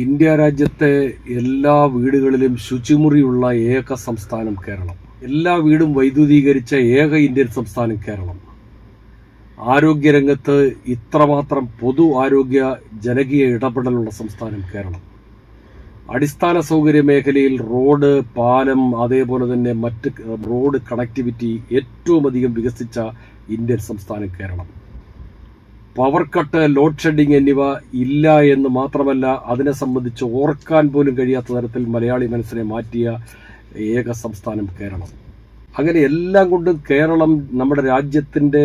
India രാജ്യത്തെ എല്ലാ വീടുകളിലും ശുചിമുറിയുള്ള ഏക സംസ്ഥാനം കേരളം. എല്ലാ വീടും വൈദ്യുതീകരിച്ച ഏക ഇന്ത്യൻ സംസ്ഥാനം കേരളം. ആരോഗ്യരംഗത്ത് ഇത്രമാത്രം പൊതു ആരോഗ്യ ജനകീയ ഇടപെടലുള്ള സംസ്ഥാനം കേരളം. അടിസ്ഥാന സൗകര്യ മേഖലയിൽ റോഡ് പാലം അതേപോലെ തന്നെ മറ്റ് റോഡ് കണക്ടിവിറ്റി ഏറ്റവും അധികം വികസിച്ച ഇന്ത്യൻ സംസ്ഥാനം Keralam. Power cut load shedding എന്നിവ ഇല്ല എന്ന് മാത്രമല്ല അതിനെ സംബന്ധിച്ച് ഓർക്കാൻ പോലും കഴിയാത്ത തരത്തിൽ മലയാളി മനസ്സിനെ മാറ്റിയ ഏക സംസ്ഥാനം കേരളം. അങ്ങനെ എല്ലാം കൊണ്ടും കേരളം നമ്മുടെ രാജ്യത്തിന്റെ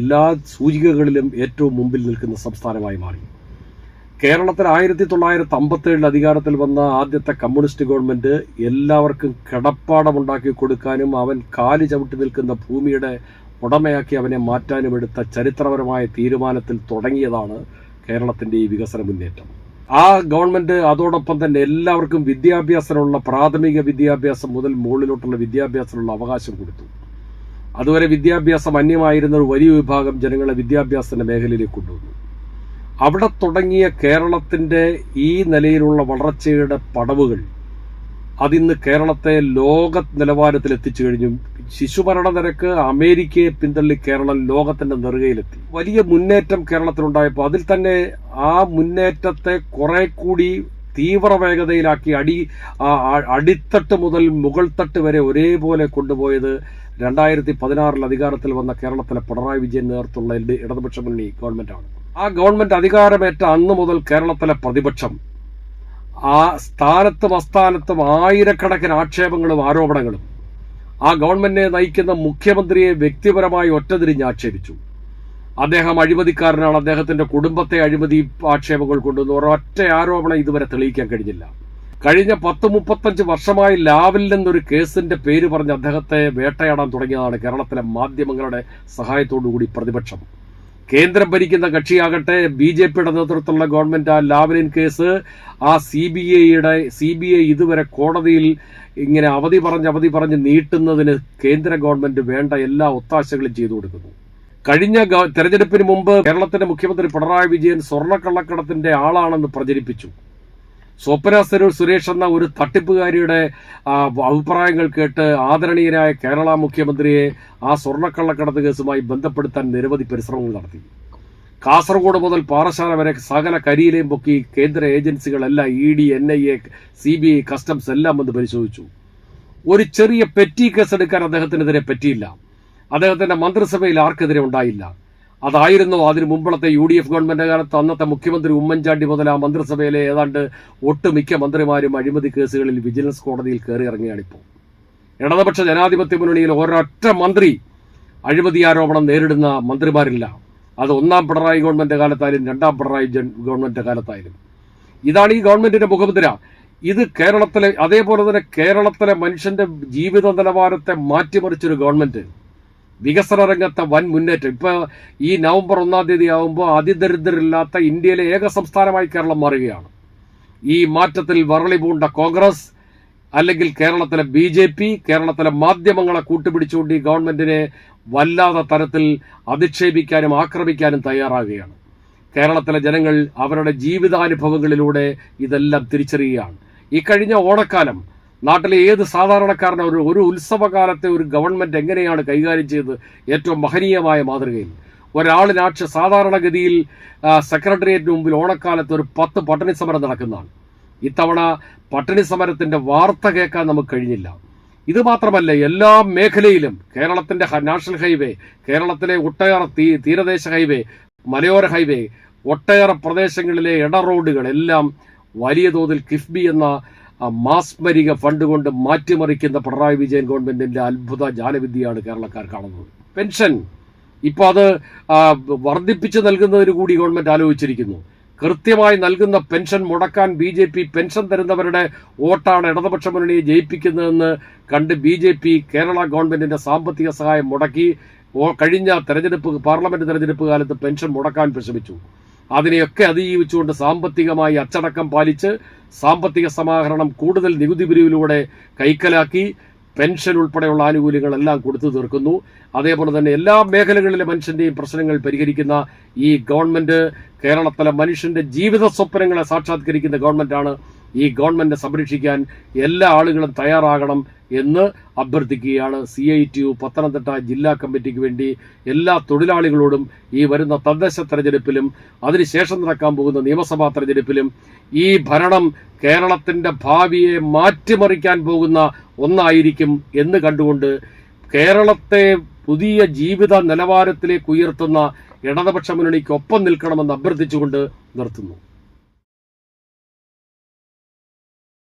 എല്ലാ സൂചികകളിലും ഏറ്റവും മുമ്പിൽ നിൽക്കുന്ന സംസ്ഥാനമായി മാറി. കേരളത്തിൽ ആയിരത്തി തൊള്ളായിരത്തി അമ്പത്തി ഏഴിൽ അധികാരത്തിൽ വന്ന ആദ്യത്തെ കമ്മ്യൂണിസ്റ്റ് ഗവൺമെന്റ് എല്ലാവർക്കും കിടപ്പാടമുണ്ടാക്കി കൊടുക്കാനും അവൻ കാലി ചവിട്ടി നിൽക്കുന്ന ഭൂമിയുടെ ഉടമയാക്കി അവനെ മാറ്റാനും എടുത്ത ചരിത്രപരമായ തീരുമാനത്തിൽ തുടങ്ങിയതാണ് കേരളത്തിന്റെ ഈ വികസന മുന്നേറ്റം. ആ ഗവൺമെന്റ് അതോടൊപ്പം തന്നെ എല്ലാവർക്കും വിദ്യാഭ്യാസത്തിനുള്ള പ്രാഥമിക വിദ്യാഭ്യാസം മുതൽ മുകളിലോട്ടുള്ള വിദ്യാഭ്യാസത്തിനുള്ള അവകാശം കൊടുത്തു. അതുവരെ വിദ്യാഭ്യാസം അന്യമായിരുന്ന ഒരു വലിയ വിഭാഗം ജനങ്ങളെ വിദ്യാഭ്യാസത്തിന്റെ മേഖലയിലേക്ക് കൊണ്ടുവന്നു. അവിടെ തുടങ്ങിയ കേരളത്തിന്റെ ഈ നിലയിലുള്ള വളർച്ചയുടെ പടവുകൾ അതിന്ന് കേരളത്തെ ലോക നിലവാരത്തിൽ എത്തിച്ചു കഴിഞ്ഞു. ശിശുമരണ നിരക്ക് അമേരിക്കയെ പിന്തള്ളി കേരളം ലോകത്തിന്റെ നെറുകയിലെത്തി. വലിയ മുന്നേറ്റം കേരളത്തിലുണ്ടായപ്പോൾ അതിൽ തന്നെ ആ മുന്നേറ്റത്തെ കുറെ കൂടി തീവ്ര വേഗതയിലാക്കി അടി അടിത്തട്ട് മുതൽ മുകൾ തട്ട് വരെ ഒരേപോലെ കൊണ്ടുപോയത് രണ്ടായിരത്തി പതിനാറിൽ അധികാരത്തിൽ വന്ന കേരളത്തിലെ പിണറായി വിജയൻ നേതൃത്വമുള്ള ഇടതുപക്ഷ മുന്നണി ഗവൺമെന്റാണ്. ആ ഗവൺമെന്റ് അധികാരമേറ്റ അന്ന് മുതൽ കേരളത്തിലെ പ്രതിപക്ഷം ആ സ്ഥാനത്തും അസ്ഥാനത്തും ആയിരക്കണക്കിന് ആക്ഷേപങ്ങളും ആരോപണങ്ങളും ആ ഗവൺമെന്റിനെ നയിക്കുന്ന മുഖ്യമന്ത്രിയെ വ്യക്തിപരമായി ഒറ്റതിരിഞ്ഞ് ആക്ഷേപിച്ചു. അദ്ദേഹം അഴിമതിക്കാരനാണ്. അദ്ദേഹത്തിന്റെ കുടുംബത്തെ അഴിമതി ആക്ഷേപങ്ങൾ കൊണ്ടുവന്നു ഒരൊറ്റ ആരോപണം ഇതുവരെ തെളിയിക്കാൻ കഴിഞ്ഞില്ല. കഴിഞ്ഞ പത്ത് മുപ്പത്തഞ്ച് വർഷമായി ലാവിൽ നിന്നൊരു കേസിന്റെ പേര് പറഞ്ഞ് അദ്ദേഹത്തെ വേട്ടയാടാൻ തുടങ്ങിയതാണ് കേരളത്തിലെ മാധ്യമങ്ങളുടെ സഹായത്തോടുകൂടി പ്രതിപക്ഷം. കേന്ദ്രം ഭരിക്കുന്ന കക്ഷിയാകട്ടെ ബി ജെ പിയുടെ നേതൃത്വത്തിലുള്ള ഗവൺമെന്റ് ആ ലാവ്ലിൻ കേസ് ആ സി ബി ഐയുടെ സി ബി ഐ ഇതുവരെ കോടതിയിൽ ഇങ്ങനെ അവധി പറഞ്ഞ് അവധി പറഞ്ഞ് നീട്ടുന്നതിന് കേന്ദ്ര ഗവൺമെന്റ് വേണ്ട എല്ലാ ഒത്താശകളും ചെയ്തു കൊടുക്കുന്നു. കഴിഞ്ഞ തെരഞ്ഞെടുപ്പിന് മുമ്പ് കേരളത്തിന്റെ മുഖ്യമന്ത്രി പിണറായി വിജയൻ സ്വർണക്കള്ളക്കടത്തിന്റെ ആളാണെന്ന് പ്രചരിപ്പിച്ചു. സ്വപ്ന സുരേ- സുരേഷ് എന്ന ഒരു തട്ടിപ്പുകാരിയുടെ അഭിപ്രായങ്ങൾ കേട്ട് ആദരണീയരായ കേരള മുഖ്യമന്ത്രിയെ ആ സ്വർണക്കള്ളക്കടത്ത് കേസുമായി ബന്ധപ്പെടുത്താൻ നിരവധി പരിശ്രമങ്ങൾ നടത്തി. കാസർഗോഡ് മുതൽ പാറശാല വരെ സകല കരിയിലെയും പൊക്കി കേന്ദ്ര ഏജൻസികളെല്ലാം E D N I A C B I customs എല്ലാം വന്ന് പരിശോധിച്ചു. ഒരു ചെറിയ പെറ്റി കേസ് എടുക്കാൻ അദ്ദേഹത്തിനെതിരെ പറ്റിയില്ല. അദ്ദേഹത്തിന്റെ മന്ത്രിസഭയിൽ ആർക്കെതിരെ ഉണ്ടായില്ല. അതായിരുന്നു അതിനു മുമ്പളത്തെ യു ഡി എഫ് ഗവൺമെന്റ് കാലത്ത്? അന്നത്തെ മുഖ്യമന്ത്രി ഉമ്മൻചാണ്ടി മുതൽ ആ മന്ത്രിസഭയിലെ ഏതാണ്ട് ഒട്ടുമിക്ക മന്ത്രിമാരും അഴിമതി കേസുകളിൽ വിജിലൻസ് കോടതിയിൽ കയറി ഇറങ്ങിയാണിപ്പോൾ ഇടതുപക്ഷ ജനാധിപത്യ മുന്നണിയിൽ ഒരൊറ്റ മന്ത്രി അഴിമതി ആരോപണം നേരിടുന്ന മന്ത്രിമാരില്ല. അത് ഒന്നാം പിണറായി ഗവൺമെന്റ് കാലത്തായാലും രണ്ടാം പിണറായി ഗവൺമെന്റ് കാലത്തായാലും. ഇതാണ് ഈ ഗവൺമെന്റിന്റെ മുഖമുദ്ര. ഇത് കേരളത്തിലെ അതേപോലെ തന്നെ കേരളത്തിലെ മനുഷ്യന്റെ ജീവിത നിലവാരത്തെ മാറ്റിമറിച്ചൊരു ഗവൺമെന്റ്. വികസന രംഗത്തെ വൻ മുന്നേറ്റം. ഇപ്പൊ ഈ നവംബർ ഒന്നാം തീയതി ആകുമ്പോൾ അതിദരിദ്രരില്ലാത്ത ഇന്ത്യയിലെ ഏക സംസ്ഥാനമായി കേരളം മാറുകയാണ്. ഈ മാറ്റത്തിൽ വരളി പൂണ്ട കോൺഗ്രസ് അല്ലെങ്കിൽ കേരളത്തിലെ ബി ജെ പി കേരളത്തിലെ മാധ്യമങ്ങളെ കൂട്ടുപിടിച്ചുകൊണ്ട് ഈ ഗവൺമെന്റിനെ വല്ലാത്ത തരത്തിൽ അധിക്ഷേപിക്കാനും ആക്രമിക്കാനും തയ്യാറാകുകയാണ്. കേരളത്തിലെ ജനങ്ങൾ അവരുടെ ജീവിതാനുഭവങ്ങളിലൂടെ ഇതെല്ലാം തിരിച്ചറിയുകയാണ്. ഈ കഴിഞ്ഞ ഓണക്കാലം നാട്ടിലെ ഏത് സാധാരണക്കാരനും ഒരു ഒരു ഉത്സവകാലത്തെ ഒരു ഗവൺമെന്റ് എങ്ങനെയാണ് കൈകാര്യം ചെയ്തത് ഏറ്റവും മഹനീയമായ മാതൃകയിൽ? ഒരാളിനാക്ഷ സാധാരണഗതിയിൽ സെക്രട്ടേറിയറ്റിന് മുമ്പിൽ ഓണക്കാലത്ത് ഒരു പത്ത് പട്ടണി സമരം നടക്കുന്നതാണ്. ഇത്തവണ പട്ടിണി സമരത്തിന്റെ വാർത്ത കേൾക്കാൻ നമുക്ക് കഴിഞ്ഞില്ല. ഇത് മാത്രമല്ല എല്ലാ മേഖലയിലും കേരളത്തിന്റെ നാഷണൽ ഹൈവേ കേരളത്തിലെ ഒട്ടേറെ തീ തീരദേശ ഹൈവേ മലയോര ഹൈവേ ഒട്ടേറെ പ്രദേശങ്ങളിലെ ഇട റോഡുകൾ എല്ലാം വലിയ തോതിൽ കിഫ്ബി എന്ന മാസ്മരിക ഫണ്ട് കൊണ്ട് മാറ്റിമറിക്കുന്ന പിണറായി വിജയൻ ഗവൺമെന്റിന്റെ അത്ഭുത ജാലവിദ്യയാണ് കേരളക്കാർ കാണുന്നത്. പെൻഷൻ. ഇപ്പോൾ അത് വർദ്ധിപ്പിച്ച് നൽകുന്നതിന് കൂടി ഗവൺമെന്റ് ആലോചിച്ചിരിക്കുന്നു. കൃത്യമായി നൽകുന്ന പെൻഷൻ മുടക്കാൻ ബി ജെ പി പെൻഷൻ തരുന്നവരുടെ വോട്ടാണ് ഇടതുപക്ഷ മുന്നണിയെ ജയിപ്പിക്കുന്നതെന്ന് കണ്ട് ബി ജെ പി കേരള ഗവൺമെന്റിന്റെ സാമ്പത്തിക സഹായം മുടക്കി. കഴിഞ്ഞ തെരഞ്ഞെടുപ്പ് പാർലമെന്റ് തെരഞ്ഞെടുപ്പ് കാലത്ത് പെൻഷൻ മുടക്കാൻ ശ്രമിച്ചു അതിനെയൊക്കെ അതിജീവിച്ചുകൊണ്ട് സാമ്പത്തികമായി അച്ചടക്കം പാലിച്ച് സാമ്പത്തിക സമാഹരണം കൂടുതൽ നികുതി പിരിവിലൂടെ കൈക്കലാക്കി പെൻഷൻ ഉൾപ്പെടെയുള്ള ആനുകൂല്യങ്ങളെല്ലാം കൊടുത്തു തീർക്കുന്നു. അതേപോലെ തന്നെ എല്ലാ മേഖലകളിലെ മനുഷ്യന്റെയും പ്രശ്നങ്ങൾ പരിഹരിക്കുന്ന ഈ ഗവൺമെന്റ് കേരളത്തിലെ മനുഷ്യന്റെ ജീവിത സ്വപ്നങ്ങളെ സാക്ഷാത്കരിക്കുന്ന ഗവൺമെന്റാണ് ഈ ഗവൺമെന്റിനെ സംരക്ഷിക്കാൻ എല്ലാ ആളുകളും തയ്യാറാകണം എന്ന് അഭ്യർത്ഥിക്കുകയാണ് C I T U Pathanamthitta ജില്ലാ കമ്മിറ്റിക്ക് വേണ്ടി എല്ലാ തൊഴിലാളികളോടും ഈ വരുന്ന തദ്ദേശ തെരഞ്ഞെടുപ്പിലും അതിനുശേഷം നടക്കാൻ പോകുന്ന നിയമസഭാ തെരഞ്ഞെടുപ്പിലും ഈ ഭരണം കേരളത്തിന്റെ ഭാവിയെ മാറ്റിമറിക്കാൻ പോകുന്ന ഒന്നായിരിക്കും എന്ന് കണ്ടുകൊണ്ട് കേരളത്തെ പുതിയ ജീവിത നിലവാരത്തിലേക്ക് ഉയർത്തുന്ന ഇടതുപക്ഷ മുന്നണിക്കൊപ്പം നിൽക്കണമെന്ന് അഭ്യർത്ഥിച്ചുകൊണ്ട് നിർത്തുന്നു.